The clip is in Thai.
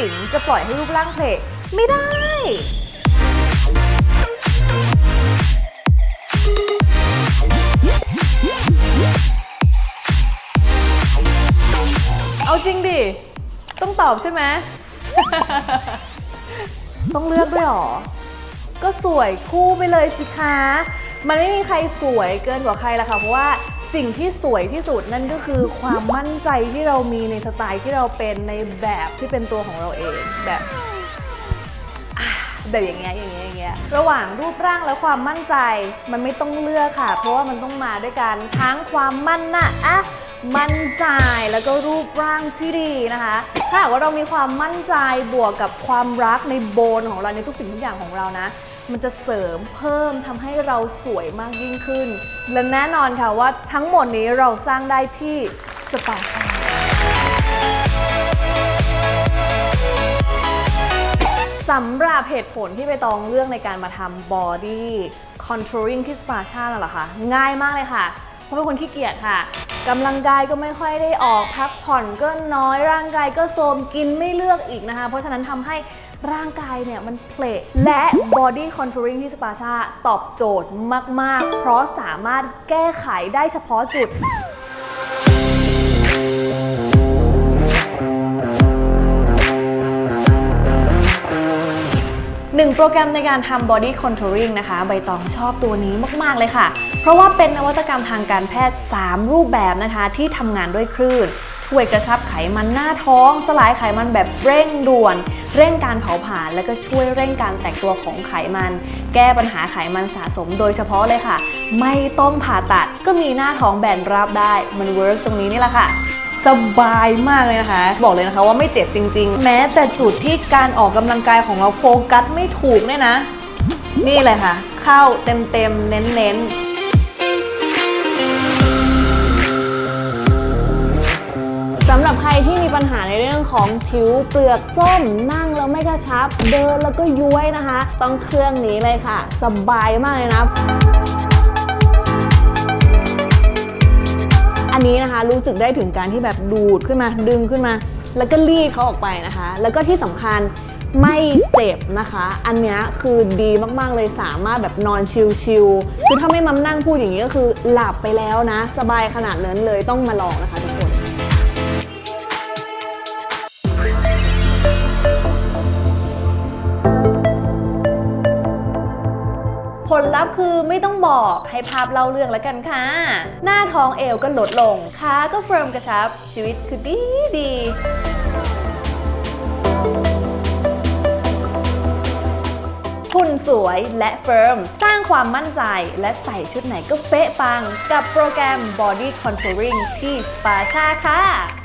ญิงจะปล่อยให้รูปร่างเพลไม่ได้ เอาจริงดิ ต้องตอบใช่ไหม ต้องเลือกด้วยหรอ ก็สวยคู่ไปเลยสิคะ มันไม่มีใครสวยเกินกว่าใครละค่ะ เพราะว่าสิ่งที่สวยที่สุดนั่นก็คือความมั่นใจที่เรามีในสไตล์ที่เราเป็นในแบบที่เป็นตัวของเราเองแบบแบบอย่างเงี้ยอย่างเงี้ยอย่างเงี้ยระหว่างรูปร่างและความมั่นใจมันไม่ต้องเลือกค่ะ เพราะว่ามันต้องมาด้วยกันทั้งความมั่นนะอะมั่นใจแล้วก็รูปร่างที่ดีนะคะ ถ้าหากว่าเรามีความมั่นใจบวกกับความรักในโบนของเราในทุกสิ่งทุกอย่างของเรานะ มันจะเสริมเพิ่มทำให้เราสวยมากยิ่งขึ้น และแน่นอนค่ะว่าทั้งหมดนี้เราสร้างได้ที่สปาชาสำหรับเหตุผลที่ไปตองเลือกในการมาทำ body contouring ที่สปาชาน่ะเหรอคะ ง่ายมากเลยค่ะ เพราะเป็นคนขี้เกียจค่ะกำลังกายก็ไม่ค่อยได้ออกพักผ่อนก็น้อยร่างกายก็โทรมกินไม่เลือกอีกนะคะ เพราะฉะนั้นทำให้ ร่างกายเนี่ยมันเพลทและ body contouring ที่สปาชาตอบโจทย์มาก ๆ เพราะสามารถแก้ไขได้เฉพาะจุดหนึ่งโปรแกรมในการทำ body contouring นะคะ ใบตองชอบตัวนี้มาก ๆ เลยค่ะ เพราะว่าเป็นนวัตกรรมทางการแพทย์ 3 รูปแบบนะคะ ที่ทำงานด้วยคลื่น ช่วยกระชับไขมันหน้าท้อง สลายไขมันแบบเร่งด่วน เร่งการเผาผลาญและก็ช่วยเร่งการแตกตัวของไขมัน แก้ปัญหาไขมันสะสมโดยเฉพาะเลยค่ะ ไม่ต้องผ่าตัดก็มีหน้าท้องแบนราบได้มันเวิร์กตรงนี้นี่แหละค่ะสบายมากเลยนะคะ บอกเลยนะคะว่าไม่เจ็บจริง ๆ แม้แต่จุดที่การออกกำลังกายของเราโฟกัสไม่ถูกเนี่ยนะ นี่เลยค่ะ เข้าเต็มๆเน้นๆำหรับใครที่มีปัญหาในเรื่องของผิวเปลือกส้มนั่งแล้วไม่กระชับ เดินแล้วก็ย้วยนะคะ ต้องเครื่องนี้เลยค่ะ สบายมากเลยนะอันนี้นะคะรู้สึกได้ถึงการที่แบบดูดขึ้นมาดึงขึ้นมา แล้วก็รีดเขาออกไปนะคะ แล้วก็ที่สำคัญไม่เจ็บนะคะ อันนี้คือดีมากๆเลยสามารถแบบนอนชิลๆคือถ้าไม่มานั่งพูดอย่างนี้ก็คือหลับไปแล้วนะ สบายขนาดนั้นเลยต้องมาลองนะคะทุกคน ผลลัพธ์คือไม่ต้องบอกให้ภาพเล่าเรื่องแล้วกันค่ะ หน้าท้องเอวก็ลดลงขาก็เฟิร์มกระชับ ชีวิตคือดีดีหุ่นสวยและเฟิร์ม สร้างความมั่นใจและใส่ชุดไหนก็เป๊ะปัง กับโปรแกรม Body Contouring ที่ Spa ชาค่ะ